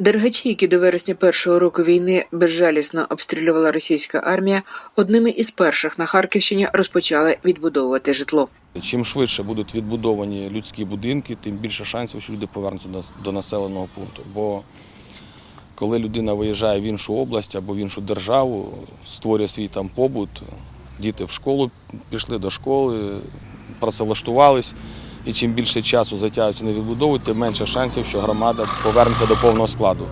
Дергачі, які до вересня першого року війни безжалісно обстрілювала російська армія, одними із перших на Харківщині розпочали відбудовувати житло. Чим швидше будуть відбудовані людські будинки, тим більше шансів, що люди повернуться до, населеного пункту. Бо коли людина виїжджає в іншу область або в іншу державу, створює свій там побут, діти в школу пішли до школи, працевлаштувались, і чим більше часу затягуються на відбудову, тим менше шансів, що громада повернеться до повного складу.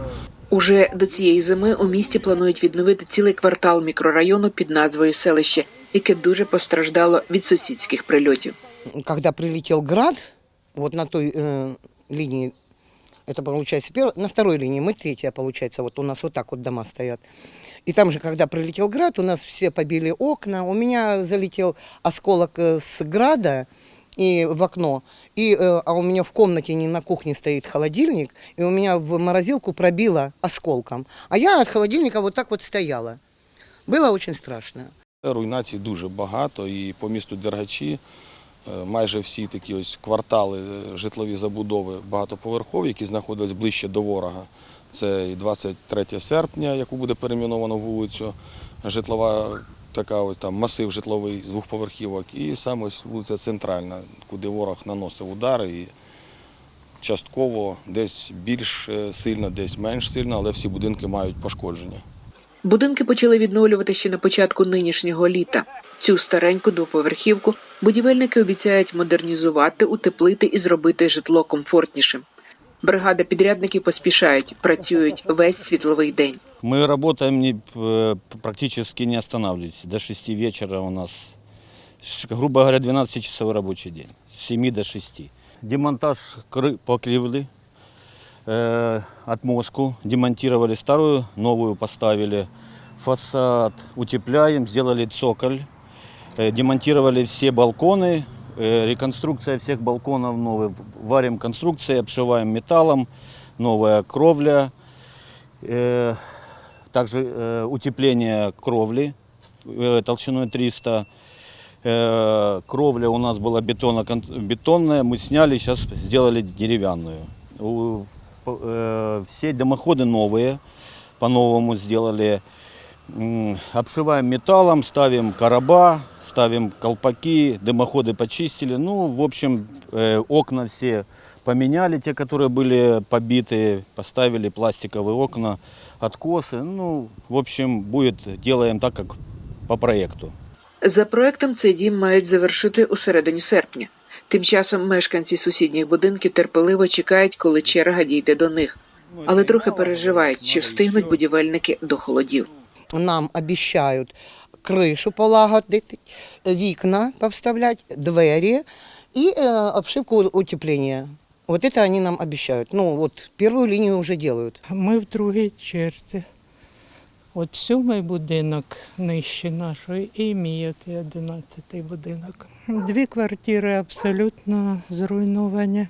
Уже до цієї зими у місті планують відновити цілий квартал мікрорайону під назвою селище, яке дуже постраждало від сусідських прильотів. когда прилетел град, вот на той э, линии, это получается первая, на второй линии мы третья, получается, вот у нас вот так вот дома стоят. И там же, когда прилетел град, у нас все побили окна, у меня залетел осколок э, с града и в окно, и, э, а у меня в комнате, не на кухне стоит холодильник, и у меня в морозилку пробило осколком. А я от холодильника вот так вот стояла. Было очень страшно. Руйнацій дуже багато, і по місту Дергачі е, майже всі такі ось квартали е, житлові забудови багатоповерхові, які знаходились ближче до ворога. Це і 23 серпня, яку буде перейменовано вулицю, житлова така ось там масив житловий з двох поверхівок, і саме ось вулиця Центральна, куди ворог наносив удари. І частково десь більш е, сильно, десь менш сильно, але всі будинки мають пошкодження. Будинки почали відновлювати ще на початку нинішнього літа. Цю стареньку двоповерхівку будівельники обіцяють модернізувати, утеплити і зробити житло комфортнішим. Бригада підрядників поспішають, працюють весь світловий день. Мы работаем не, практически не останавливаясь. До 6 вечера у нас, грубо говоря, 12-часовой рабочий день. С 7 до 6. Демонтаж кры- покрывли, э, отмостку, демонтировали старую, новую поставили. Фасад утепляем, сделали цоколь, э, демонтировали все балконы, э, реконструкция всех балконов новая. Варим конструкции, обшиваем металлом, новая кровля. Э, также э, утепление кровли э, толщиной 300. Э, кровля у нас была бетонно- бетонная, мы сняли, сейчас сделали деревянную. У- э, все дымоходы новые, по-новому сделали. Обшиваем металлом, ставим короба, ставим колпаки, дымоходы почистили. Ну, в общем, э, окна все поменяли, те, которые были побиты, поставили пластиковые окна, откосы. Ну, в общем, будет, делаем так, как по проекту. За проектом цей дім мають завершити у середині серпня. Тим часом мешканці сусідніх будинків терпеливо чекають, коли черга дійде до них, але трохи переживають, чи встигнуть будівельники до холодів. нам обіцяють кришу полагодити, вікна повставлять, двері і е, обшивку утеплення. Вот это они нам обещают. Ну, вот первую линию уже делают. Ми в другій черзі. От сьомий будинок нижче нашої і мій от одинадцятий будинок. Дві квартири абсолютно зруйновані.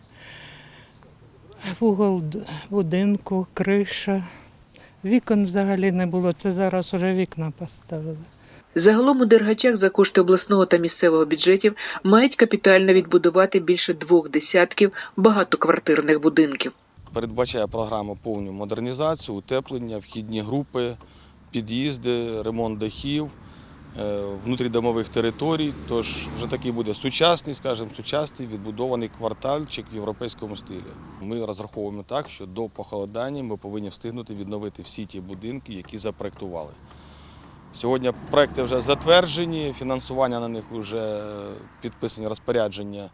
Вугол будинку, криша. Вікон взагалі не було. Це зараз уже вікна поставили. Загалом у Дергачах за кошти обласного та місцевого бюджетів мають капітально відбудувати більше двох десятків багатоквартирних будинків. передбачає програма повну модернізацію, утеплення, вхідні групи, під'їзди, ремонт дахів, е, внутрідомових територій. Тож вже такий буде сучасний, скажімо, сучасний відбудований квартальчик в європейському стилі. Ми розраховуємо так, що до похолодання ми повинні встигнути відновити всі ті будинки, які запроектували. Сьогодні проекти вже затверджені, фінансування на них вже підписані розпорядження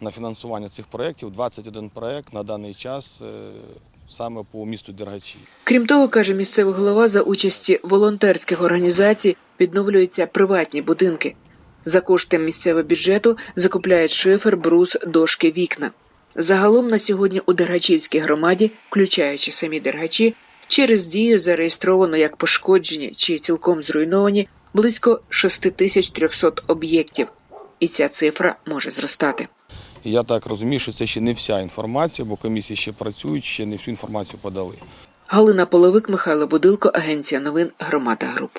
на фінансування цих проєктів. 21 проєкт на даний час е, саме по місту Дергачі. Крім того, каже місцевий голова, за участі волонтерських організацій відновлюються приватні будинки. За кошти місцевого бюджету закупляють шифер, брус, дошки, вікна. Загалом на сьогодні у Дергачівській громаді, включаючи самі Дергачі, через дію зареєстровано як пошкоджені чи цілком зруйновані близько 6300 об'єктів. І ця цифра може зростати. Я так розумію, що це ще не вся інформація, бо комісії ще працюють, ще не всю інформацію подали. Галина Половик, Михайло Будилко, Агенція новин Громада Груп.